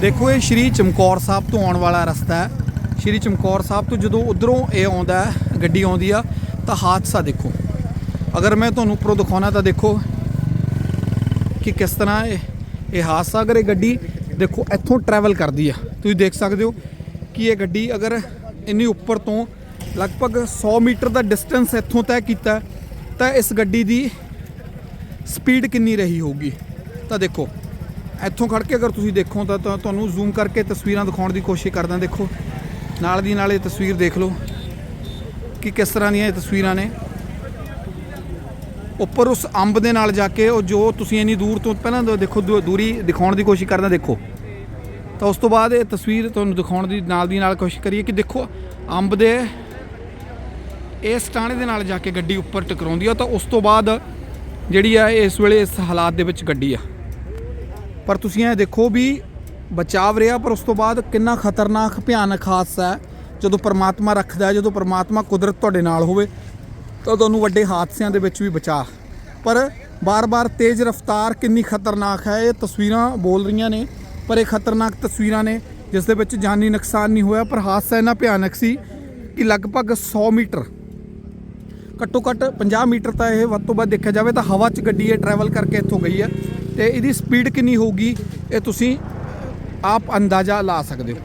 ਦੇਖੋ, ਇਹ ਸ਼੍ਰੀ ਚਮਕੌਰ ਸਾਹਿਬ ਤੋਂ ਆਉਣ ਵਾਲਾ ਰਸਤਾ ਹੈ। ਸ਼੍ਰੀ ਚਮਕੌਰ ਸਾਹਿਬ ਤੋਂ ਜਦੋਂ ਉਧਰੋਂ ਇਹ ਆਉਂਦਾ ਗੱਡੀ ਆਉਂਦੀ ਆ, ਤਾਂ ਹਾਦਸਾ ਦੇਖੋ। ਅਗਰ ਮੈਂ ਤੁਹਾਨੂੰ ਉੱਪਰੋਂ ਦਿਖਾਉਣਾ ਤਾਂ ਦੇਖੋ ਕਿ ਕਿਸ ਤਰ੍ਹਾਂ ਇਹ ਇਹ ਹਾਦਸਾ, ਅਗਰ ਇਹ ਗੱਡੀ ਦੇਖੋ, ਇੱਥੋਂ ਟਰੈਵਲ ਕਰਦੀ ਆ। ਤੁਸੀਂ ਦੇਖ ਸਕਦੇ ਹੋ ਕਿ ਇਹ ਗੱਡੀ ਅਗਰ ਇੰਨੀ ਉੱਪਰ ਤੋਂ ਲਗਭਗ 100 ਮੀਟਰ ਦਾ ਡਿਸਟੈਂਸ ਇੱਥੋਂ ਤੈਅ ਕੀਤਾ, ਤਾਂ ਇਸ ਗੱਡੀ ਦੀ ਸਪੀਡ ਕਿੰਨੀ ਰਹੀ ਹੋਊਗੀ? ਤਾਂ ਦੇਖੋ ਇੱਥੋਂ ਖੜ ਕੇ ਅਗਰ ਤੁਸੀਂ ਦੇਖੋ ਤਾਂ ਤਾਂ ਤੁਹਾਨੂੰ ਜ਼ੂਮ ਕਰਕੇ ਤਸਵੀਰਾਂ ਦਿਖਾਉਣ ਦੀ ਕੋਸ਼ਿਸ਼ ਕਰਦਾ ਦੇਖੋ। ਨਾਲ ਦੀ ਨਾਲ ਇਹ ਤਸਵੀਰ ਦੇਖ ਲਓ ਕਿ ਕਿਸ ਤਰ੍ਹਾਂ ਦੀਆਂ ਇਹ ਤਸਵੀਰਾਂ ਨੇ। ਉੱਪਰ ਉਸ ਅੰਬ ਦੇ ਨਾਲ ਜਾ ਕੇ ਉਹ ਜੋ ਤੁਸੀਂ ਇੰਨੀ ਦੂਰ ਤੋਂ ਪਹਿਲਾਂ ਤਾਂ ਦੇਖੋ ਦੂ- ਦੂਰੀ ਦਿਖਾਉਣ ਦੀ ਕੋਸ਼ਿਸ਼ ਕਰਦਾ ਦੇਖੋ। ਤਾਂ ਉਸ ਤੋਂ ਬਾਅਦ ਇਹ ਤਸਵੀਰ ਤੁਹਾਨੂੰ ਦਿਖਾਉਣ ਦੀ ਨਾਲ ਦੀ ਨਾਲ ਕੋਸ਼ਿਸ਼ ਕਰੀਏ ਕਿ ਦੇਖੋ ਅੰਬ ਦੇ ਇਸ ਟਾਣੇ ਦੇ ਨਾਲ ਜਾ ਕੇ ਗੱਡੀ ਉੱਪਰ ਟਕਰਾਉਂਦੀ ਆ ਤਾਂ ਉਸ ਤੋਂ ਬਾਅਦ ਜਿਹੜੀ ਆ ਇਸ ਵੇਲੇ ਇਸ ਹਾਲਾਤ ਦੇ ਵਿੱਚ ਗੱਡੀ ਆ। ਪਰ ਤੁਸੀਂ ਇਹ ਦੇਖੋ ਵੀ ਬਚਾਵ ਰਿਹਾ, ਪਰ ਉਸ ਤੋਂ ਬਾਅਦ ਕਿੰਨਾ ਖਤਰਨਾਕ, ਭਿਆਨਕ ਹਾਦਸਾ ਹੈ। ਜਦੋਂ ਪਰਮਾਤਮਾ ਰੱਖਦਾ ਹੈ, ਜਦੋਂ ਪਰਮਾਤਮਾ ਕੁਦਰਤ ਤੁਹਾਡੇ ਨਾਲ ਹੋਵੇ, ਤਾਂ ਤੁਹਾਨੂੰ ਵੱਡੇ ਹਾਦਸਿਆਂ ਦੇ ਵਿੱਚ ਵੀ ਬਚਾ। ਪਰ ਬਾਰ-ਬਾਰ ਤੇਜ਼ ਰਫ਼ਤਾਰ ਕਿੰਨੀ ਖਤਰਨਾਕ ਹੈ, ਇਹ ਤਸਵੀਰਾਂ ਬੋਲ ਰਹੀਆਂ ਨੇ, ਪਰ ਇਹ ਖਤਰਨਾਕ ਤਸਵੀਰਾਂ ਨੇ, ਜਿਸ ਦੇ ਵਿੱਚ ਜਾਨੀ ਨੁਕਸਾਨ ਨਹੀਂ ਹੋਇਆ, ਪਰ ਹਾਦਸਾ ਇੰਨਾ ਭਿਆਨਕ ਸੀ ਕਿ ਲਗਭਗ 100 ਮੀਟਰ ਘੱਟੋ ਘੱਟ 50 ਮੀਟਰ ਤਾਂ ਇਹ ਵੱਧ ਤੋਂ ਵੱਧ ਦੇਖਿਆ ਜਾਵੇ ਤਾਂ ਹਵਾ 'ਚ ਗੱਡੀ ਇਹ ਟਰੈਵਲ ਕਰਕੇ ਇੱਥੋਂ ਗਈ ਹੈ। ਤੇ ਇਹਦੀ ਸਪੀਡ ਕਿੰਨੀ ਹੋਊਗੀ ਇਹ ਤੁਸੀਂ ਆਪ ਅੰਦਾਜ਼ਾ ਲਾ ਸਕਦੇ ਹੋ।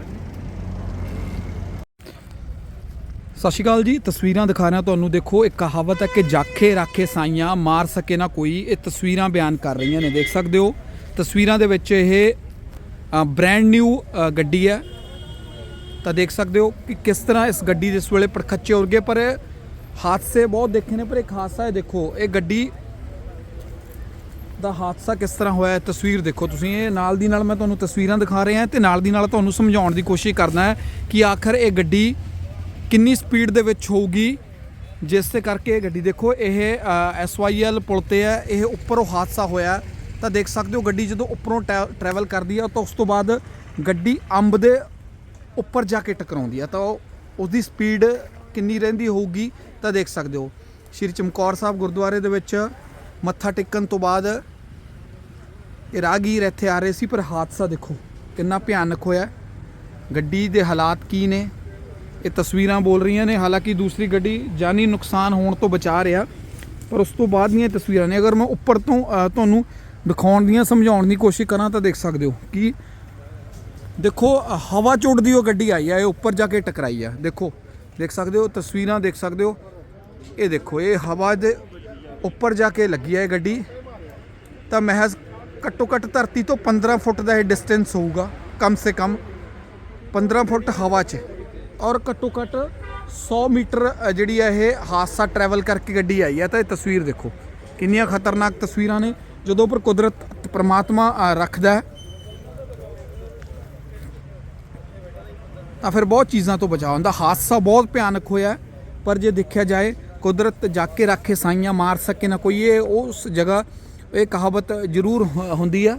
ਸਤਿ ਸ਼੍ਰੀ ਅਕਾਲ ਜੀ, ਤਸਵੀਰਾਂ ਦਿਖਾ ਰਿਹਾ ਤੁਹਾਨੂੰ। ਦੇਖੋ ਇੱਕ ਕਹਾਵਤ ਹੈ ਕਿ ਜਾਖੇ ਰਾਖੇ ਸਾਈਆਂ, ਮਾਰ ਸਕੇ ਨਾ ਕੋਈ। ਇਹ ਤਸਵੀਰਾਂ ਬਿਆਨ ਕਰ ਰਹੀਆਂ ਨੇ, ਦੇਖ ਸਕਦੇ ਹੋ। ਤਸਵੀਰਾਂ ਦੇ ਵਿੱਚ ਇਹ ਬ੍ਰੈਂਡ ਨਿਊ ਗੱਡੀ ਹੈ। ਤਾਂ ਦੇਖ ਸਕਦੇ ਹੋ ਕਿ ਕਿਸ ਤਰ੍ਹਾਂ ਇਸ ਗੱਡੀ ਦੇ ਇਸ ਵੇਲੇ ਪੜਖੱਚੇ ਉਰਗੇ ਪਰ ਹਾਦਸੇ ਬਹੁਤ ਦੇਖੇ ਨੇ, ਪਰ ਇੱਕ ਹਾਦਸਾ ਹੈ, ਦੇਖੋ। ਇਹ ਗੱਡੀ ਦਾ ਹਾਦਸਾ ਕਿਸ ਤਰ੍ਹਾਂ ਹੋਇਆ ਹੈ? ਤਸਵੀਰ ਦੇਖੋ ਤੁਸੀਂ। ਇਹ ਨਾਲ ਦੀ ਨਾਲ ਮੈਂ ਤੁਹਾਨੂੰ ਤਸਵੀਰਾਂ ਦਿਖਾ ਰਿਹਾ ਤੇ ਨਾਲ ਦੀ ਨਾਲ ਤੁਹਾਨੂੰ ਸਮਝਾਉਣ ਦੀ ਕੋਸ਼ਿਸ਼ ਕਰਦਾ ਹੈ ਕਿ ਆਖਰ ਇਹ ਗੱਡੀ ਕਿੰਨੀ ਸਪੀਡ ਦੇ ਵਿੱਚ ਹੋਊਗੀ, ਜਿਸ ਦੇ ਕਰਕੇ ਇਹ ਗੱਡੀ ਦੇਖੋ, ਇਹ ਐਸਵਾਈਐਲ ਪੁਲ ਤੇ ਹੈ, ਇਹ ਉੱਪਰੋਂ ਹਾਦਸਾ ਹੋਇਆ ਤਾਂ ਦੇਖ ਸਕਦੇ ਹੋ ਗੱਡੀ ਜਦੋਂ ਉੱਪਰੋਂ ਟਰੈਵਲ ਕਰਦੀ ਹੈ, ਤਾਂ ਉਸ ਤੋਂ ਬਾਅਦ ਗੱਡੀ ਅੰਬ ਦੇ ਉੱਪਰ ਜਾ ਕੇ ਟਕਰਾਉਂਦੀ ਹੈ। ਤਾਂ ਉਹ, ਉਹਦੀ ਸਪੀਡ ਕਿੰਨੀ ਰਹਿੰਦੀ ਹੋਊਗੀ, ਤਾਂ ਦੇਖ ਸਕਦੇ ਹੋ। ਸ਼੍ਰੀ ਚਮਕੌਰ ਸਾਹਿਬ ਗੁਰਦੁਆਰੇ ਦੇ ਵਿੱਚ ਮੱਥਾ ਟੇਕਣ ਤੋਂ ਬਾਅਦ ਇਹ ਰਾਹਗੀਰ ਇੱਥੇ ਆ ਰਹੇ ਸੀ, ਪਰ ਹਾਦਸਾ ਦੇਖੋ, ਕਿੰਨਾ ਭਿਆਨਕ ਹੋਇਆ ਗੱਡੀ ਦੇ ਹਾਲਾਤ ਕੀ ਨੇ? ਇਹ ਤਸਵੀਰਾਂ ਬੋਲ ਰਹੀਆਂ ਨੇ, ਹਾਲਾਂਕਿ ਦੂਸਰੀ ਗੱਡੀ ਜਾਨੀ ਨੁਕਸਾਨ ਹੋਣ ਤੋਂ ਬਚਾ ਰਿਹਾ, ਪਰ ਉਸ ਤੋਂ ਬਾਅਦ ਦੀਆਂ ਤਸਵੀਰਾਂ ਨੇ। ਅਗਰ ਮੈਂ ਉੱਪਰ ਤੋਂ ਤੁਹਾਨੂੰ ਦਿਖਾਉਣ ਦੀਆਂ, ਸਮਝਾਉਣ ਦੀ ਕੋਸ਼ਿਸ਼ ਕਰਾਂ ਤਾਂ ਦੇਖ ਸਕਦੇ ਹੋ ਕਿ ਦੇਖੋ, ਹਵਾ ਚ ਉੱਡਦੀ ਉਹ ਗੱਡੀ ਆਈ ਆ, ਇਹ ਉੱਪਰ ਜਾ ਕੇ ਟਕਰਾਈ ਆ। ਦੇਖੋ, ਦੇਖ ਸਕਦੇ ਹੋ, ਤਸਵੀਰਾਂ ਦੇਖ ਸਕਦੇ ਹੋ। ਇਹ ਦੇਖੋ, ਇਹ ਹਵਾ ਦੇ ਉੱਪਰ ਜਾ ਕੇ ਲੱਗੀ ਆ ਇਹ ਗੱਡੀ। ਤਾਂ ਮਹਿਜ਼ ਘੱਟੋ ਘੱਟ ਧਰਤੀ ਤੋਂ 15 ਫੁੱਟ ਦਾ ਇਹ ਡਿਸਟੈਂਸ ਹੋਊਗਾ, ਕਮ ਸੇ ਕਮ 15 ਫੁੱਟ ਹਵਾ 'ਚ। ਔਰ ਘੱਟੋ ਘੱਟ 100 ਮੀਟਰ ਜਿਹੜੀ ਹੈ ਇਹ ਹਾਦਸਾ ਟਰੈਵਲ ਕਰਕੇ ਗੱਡੀ ਆਈ ਹੈ ਤਾਂ ਇਹ ਤਸਵੀਰ ਦੇਖੋ, ਕਿੰਨੀਆਂ ਖਤਰਨਾਕ ਤਸਵੀਰਾਂ ਨੇ। ਜਦੋਂ ਪਰ ਕੁਦਰਤ ਪ੍ਰਮਾਤਮਾ ਰੱਖਦਾ ਹੈ, ਤਾਂ ਫਿਰ ਬਹੁਤ ਚੀਜ਼ਾਂ ਤੋਂ ਬਚਾਅ ਹੁੰਦਾ। ਹਾਦਸਾ ਬਹੁਤ ਭਿਆਨਕ ਹੋਇਆ ਪਰ ਜੇ ਦੇਖਿਆ ਜਾਏ, ਕੁਦਰਤ ਜਾ ਕੇ ਰੱਖੇ ਸਾਈਆਂ ਮਾਰ ਸਕੇ ਨਾ ਕੋਈ, ਇਹ ਉਸ ਜਗ੍ਹਾ ਇਹ ਕਹਾਵਤ ਜ਼ਰੂਰ ਹੁ- ਹੁੰਦੀ ਆ।